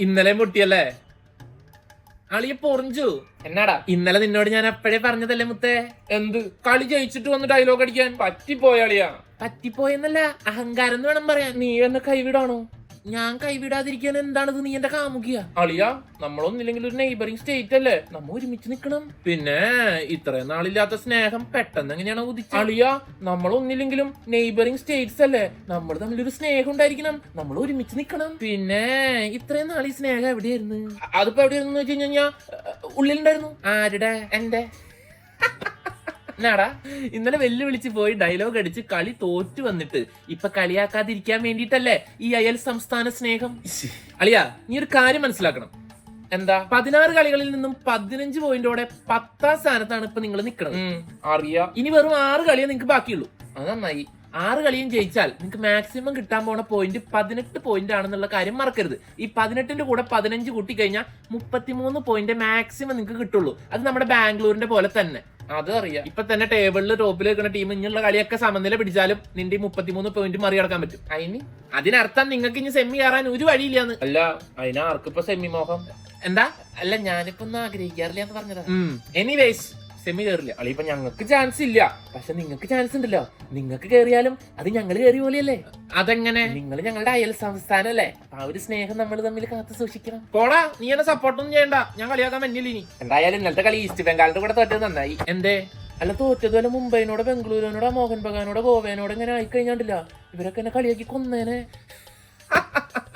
ഇന്നലെ മുട്ടിയല്ലേ? അളിയെ പൊറിഞ്ചു. എന്നാടാ? ഇന്നലെ നിന്നോട് ഞാൻ അപ്പോഴേ പറഞ്ഞതല്ലേ മുത്തേ? എന്ത്? കളി ജയിച്ചിട്ട് വന്ന് ഡയലോഗ് അടിക്കാൻ. പറ്റിപ്പോയാളിയാ പറ്റിപ്പോയെന്നല്ല അഹങ്കാരം എന്ന് വേണം പറയാൻ. നീ എന്നെ കൈവിടാണോ? ഞാൻ കൈവിടാതിരിക്കാൻ എന്താണ് നീ എന്റെ കാമുകിയ? അളിയ നമ്മളൊന്നില്ലെങ്കിൽ ഒരു നെയ്ബറിംഗ് സ്റ്റേറ്റ് അല്ലേ? നമ്മ ഒരുമിച്ച് നിക്കണം. പിന്നെ ഇത്രയും നാളില്ലാത്ത സ്നേഹം പെട്ടെന്ന് എങ്ങനെയാണ് ഉദിച്ച അളിയ നമ്മളൊന്നില്ലെങ്കിലും നെയ്ബറിംഗ് സ്റ്റേറ്റ്സ് അല്ലേ? നമ്മൾ തമ്മിലൊരു സ്നേഹം ഉണ്ടായിരിക്കണം. നമ്മൾ ഒരുമിച്ച് നിക്കണം. പിന്നെ ഇത്രയും നാൾ ഈ സ്നേഹം എവിടെയായിരുന്നു? അതിപ്പോ എവിടെയായിരുന്നു വെച്ച് കഴിഞ്ഞാൽ ഉള്ളിലുണ്ടായിരുന്നു. ആരുടെ? എന്റെ? എന്നാടാ ഇന്നലെ വെല്ലുവിളിച്ച് പോയി ഡയലോഗ് അടിച്ച് കളി തോറ്റു വന്നിട്ട്. ഇപ്പൊ കളിയാക്കാതിരിക്കാൻ വേണ്ടിട്ടല്ലേ ഈ അയൽ സംസ്ഥാന സ്നേഹം? അളിയ നീ ഒരു കാര്യം മനസ്സിലാക്കണം. എന്താ? പതിനാറ് കളികളിൽ നിന്നും പതിനഞ്ച് പോയിന്റോടെ പത്താം സ്ഥാനത്താണ് ഇപ്പൊ നിങ്ങൾ നിൽക്കുന്നത് അറിയാ. ഇനി വെറും ആറ് കളിയേ നിങ്ങൾക്ക് ബാക്കിയുള്ളൂ. അത് നന്നായി. ആറ് കളിയും ജയിച്ചാൽ നിങ്ങൾക്ക് മാക്സിമം കിട്ടാൻ പോണ പോയിന്റ് പതിനെട്ട് പോയിന്റ് ആണെന്നുള്ള കാര്യം മറക്കരുത്. ഈ പതിനെട്ടിന്റെ കൂടെ പതിനഞ്ച് കൂട്ടി കഴിഞ്ഞാൽ മുപ്പത്തിമൂന്ന് പോയിന്റ് മാക്സിമം നിങ്ങൾക്ക് കിട്ടുള്ളൂ. അത് നമ്മുടെ ബാംഗ്ലൂരിന്റെ പോലെ തന്നെ. അത് അറിയാം ഇപ്പൊ തന്നെ ടേബിളിൽ ടോപ്പിൽ വെക്കുന്ന ടീം ഇങ്ങനെയുള്ള കളിയൊക്കെ സമനില പിടിച്ചാലും നിന്റെ ഈ മുപ്പത്തിമൂന്ന് പോയിന്റ് മറികടക്കാൻ പറ്റും. അതിന് അതിനർത്ഥം നിങ്ങൾക്ക് ഇനി സെമി കയറാൻ ഒരു വഴിയില്ലാന്ന്. അല്ല അതിനാർക്കിപ്പോ സെമി മോഹം? എന്താ? അല്ല ഞാനിപ്പോ ഒന്നും ആഗ്രഹിക്കാറില്ല എന്ന് പറഞ്ഞതാ. എനിവേസ് സെമി കയറില്ല. അളി ഇപ്പൊ ഞങ്ങൾക്ക് ചാൻസ് ഇല്ല. പക്ഷെ നിങ്ങൾക്ക് ചാൻസ് ഉണ്ടല്ലോ. നിങ്ങൾക്ക് കയറിയാലും അത് ഞങ്ങൾ കയറിയ പോലെയല്ലേ? അതെങ്ങനെ? നിങ്ങൾ ഞങ്ങളുടെ അയൽ സംസ്ഥാനം അല്ലേ ആ ഒരു സ്നേഹം നമ്മൾ തമ്മിൽ കാത്തു സൂക്ഷിക്കണം. പോടാ നീ എന്നെ സപ്പോർട്ടൊന്നും ചെയ്യണ്ട. ഞാൻ കളിയാക്കാൻ പറ്റില്ല ഇനി? എന്തായാലും ഇന്നലത്തെ കളി ഈസ്റ്റ് ബംഗാളിന്റെ കൂടെ തോറ്റത് നന്നായി. എന്തേ? അല്ല തോറ്റതുപോലെ മുംബൈനോട് ബംഗളൂരുവിനോട് മോഹൻ ബഗാനോട് ഗോവനോട് ഇങ്ങനെ ആയിക്കഴിഞ്ഞാണ്ടില്ല. ഇവരൊക്കെ എന്നെ കളിയാക്കി കൊന്നേനെ.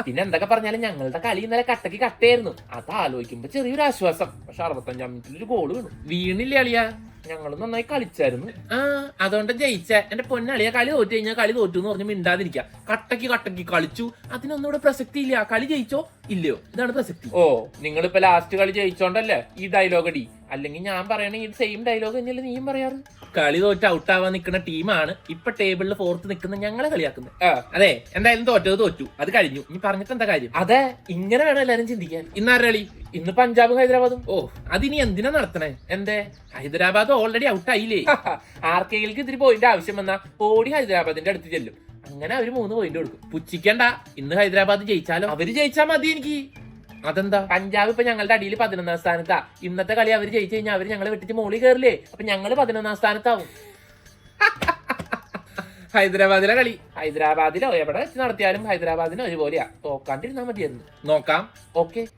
പിന്നെ എന്തൊക്കെ പറഞ്ഞാലും ഞങ്ങളുടെ കളി ഇന്നലെ കട്ടക്ക് കട്ടയായിരുന്നു അത് ആലോചിക്കുമ്പോ ചെറിയൊരു ആശ്വാസം. പക്ഷെ അറുപത്തഞ്ചാം മിനിറ്റിൽ ഒരു ഗോൾ വീണു. വീണില്ല അളിയാ? ഞങ്ങൾ നന്നായി കളിച്ചായിരുന്നു. ആ അതുകൊണ്ട് ജയിച്ച. എന്റെ പൊന്നളിയ കളി തോറ്റു കഴിഞ്ഞാൽ കളി തോറ്റു എന്ന് പറഞ്ഞ് മിണ്ടാതിരിക്കുക കട്ടക്ക് കട്ടക്ക് കളിച്ചു. അതിനൊന്നും ഇവിടെ പ്രസക്തി ഇല്ല കളി ജയിച്ചോ? ഇല്ലയോ? ഇതാണ് പ്രസക്തി. ഓ നിങ്ങൾ നിങ്ങളിപ്പോ ലാസ്റ്റ് കളി ജയിച്ചോണ്ടല്ലേ ഈ ഡയലോഗ് അടി അല്ലെങ്കിൽ ഞാൻ പറയണ ഈ സെയിം ഡയലോഗ് തന്നെയല്ലേ നീയും പറയാറ്? കളി തോറ്റ് ആവാൻ നിൽക്കുന്ന ടീമാണ് ഇപ്പൊ ടേബിളിൽ ഫോർത്ത് നിൽക്കുന്ന ഞങ്ങളെ കളിയാക്കുന്നത്. അതെ എന്തായാലും തോറ്റത് തോറ്റു. അത് കഴിഞ്ഞു. ഇനി പറഞ്ഞിട്ട് എന്താ കാര്യം? അതെ ഇങ്ങനെ വേണം എല്ലാരും ചിന്തിക്കാൻ. ഇന്നാരുടെ കളി? ഇന്ന് പഞ്ചാബും ഹൈദരാബാദും. ഓ അതിനി എന്തിനാ നടത്തണേ? എന്തേ? ഹൈദരാബാദ് ഓൾറെഡി ഔട്ട് ആയില്ലേ? ആർക്കെങ്കിലും ഇതിരി പോയിന്റ് ആവശ്യം വന്നാ ഓടി ഹൈദരാബാദിന്റെ അടുത്ത് ചെല്ലും. അങ്ങനെ അവർ മൂന്ന് പോയിന്റ് കൊടുക്കും. പുച്ഛിക്കണ്ട. ഇന്ന് ഹൈദരാബാദ് ജയിച്ചാലോ അവർ ജയിച്ചാൽ മതി എനിക്ക്. അതെന്താ? പഞ്ചാബ് ഇപ്പൊ ഞങ്ങളുടെ അടിയിൽ പതിനൊന്നാം സ്ഥാനത്താ. ഇന്നത്തെ കളി അവർ ജയിച്ചു കഴിഞ്ഞാൽ അവർ ഞങ്ങളെ വിട്ടിട്ട് മോളി കയറില്ലേ അപ്പൊ ഞങ്ങൾ പതിനൊന്നാം സ്ഥാനത്താവും. ഹൈദരാബാദിലെ കളി. ഹൈദരാബാദിലോ? എവിടെ വെച്ച് നടത്തിയാലും ഹൈദരാബാദിന് ഒരുപോലെയാ. തോക്കാണ്ടിരുന്നാ മതിയായിരുന്നു. നോക്കാം. ഓക്കെ.